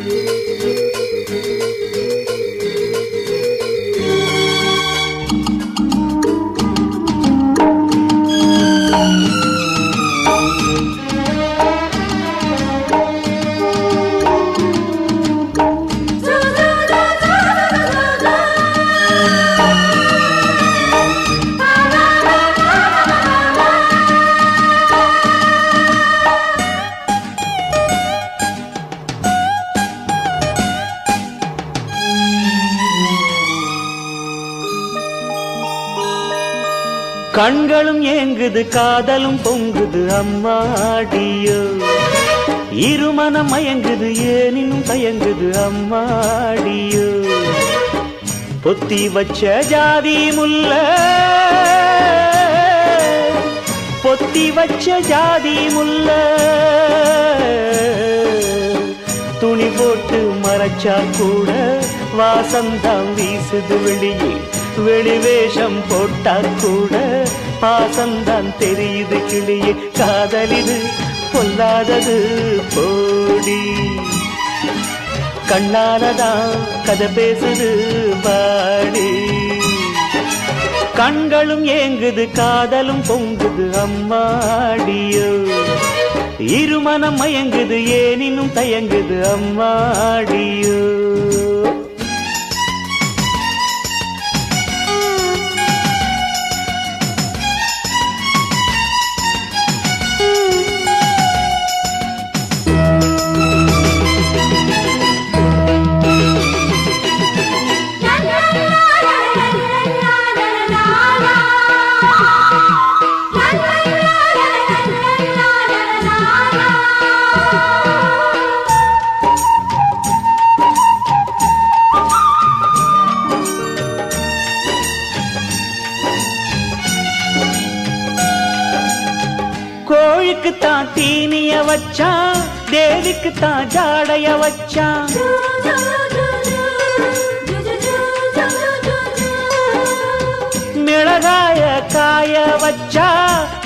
Yeah. கண்களும் ஏங்குது காதலும் பொங்குது அம்மாடியோ இருமனம் மயங்குது ஏனினும் தயங்குது அம்மாடியோ பொத்தி வச்ச ஜாதி முல்ல பொத்தி வச்ச ஜாதி முல்ல. துணி போட்டு மறைச்சா கூட வாசந்தான் வீசுது வெளியே வெளிவேஷம் போட்டா கூட பாசம்தான் தெரியுது கிளியே. காதலிது பொல்லாதது போடி. கண்ணாலதான் கதை பேசுது பாடி. கண்களும் ஏங்குது காதலும் பொங்குது அம்மாடியோ. இருமனம் மயங்குது ஏனினும் தயங்குது அம்மாடியோ. தான் தீனிய வச்சா தேவிக்கு தான் ஜாடைய வச்சா மிளகாய காய வச்சா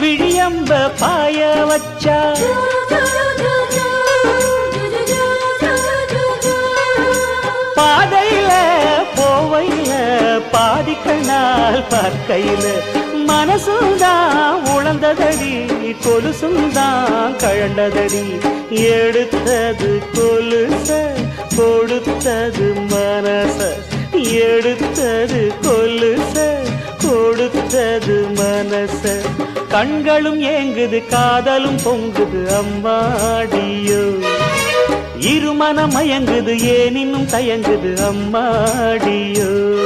விழியம்ப பாய வச்சா. பாதையில போவையில பாதிக்கணால் பார்க்கையில மனசுதான் உழந்ததடி கொலுசுந்தான் கழண்டதடி. எடுத்தது கொலுச கொடுத்தது மனச. எடுத்தது கொலுச கொடுத்தது மனச. கண்களும் ஏங்குது காதலும் பொங்குது அம்மாடியோ. இருமனம் மயங்குது ஏனினும் தயங்குது அம்மாடியோ.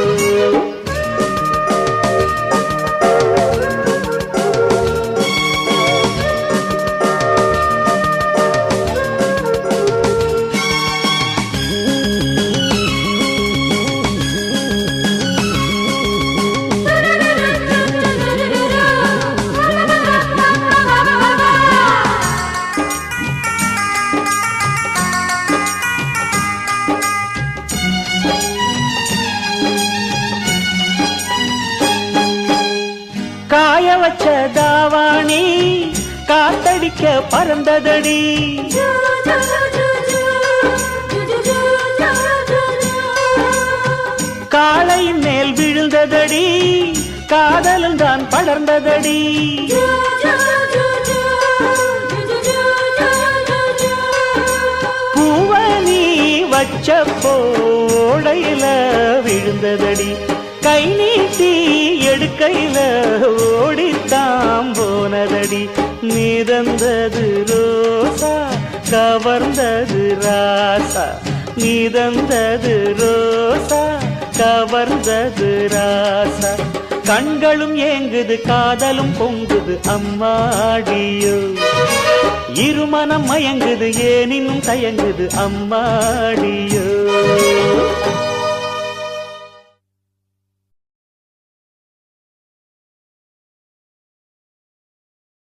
காத்தடிக்க பறந்ததடி. காளையின் மேல் விழுந்ததடி. காதலும் தான் படர்ந்ததடி. பூவனி வச்ச போடையில விழுந்ததடி. கை நீட்டி எடுக்கையில ஓடித்தாம் போனதடி. நீதந்தது ரோசா கவர்ந்தது ராசா. நீதந்தது ரோசா கவர்ந்தது ராசா. கண்களும் ஏங்குது காதலும் பொங்குது அம்மாடியோ. இருமனம் மயங்குது ஏனினும் தயங்குது அம்மாடியோ.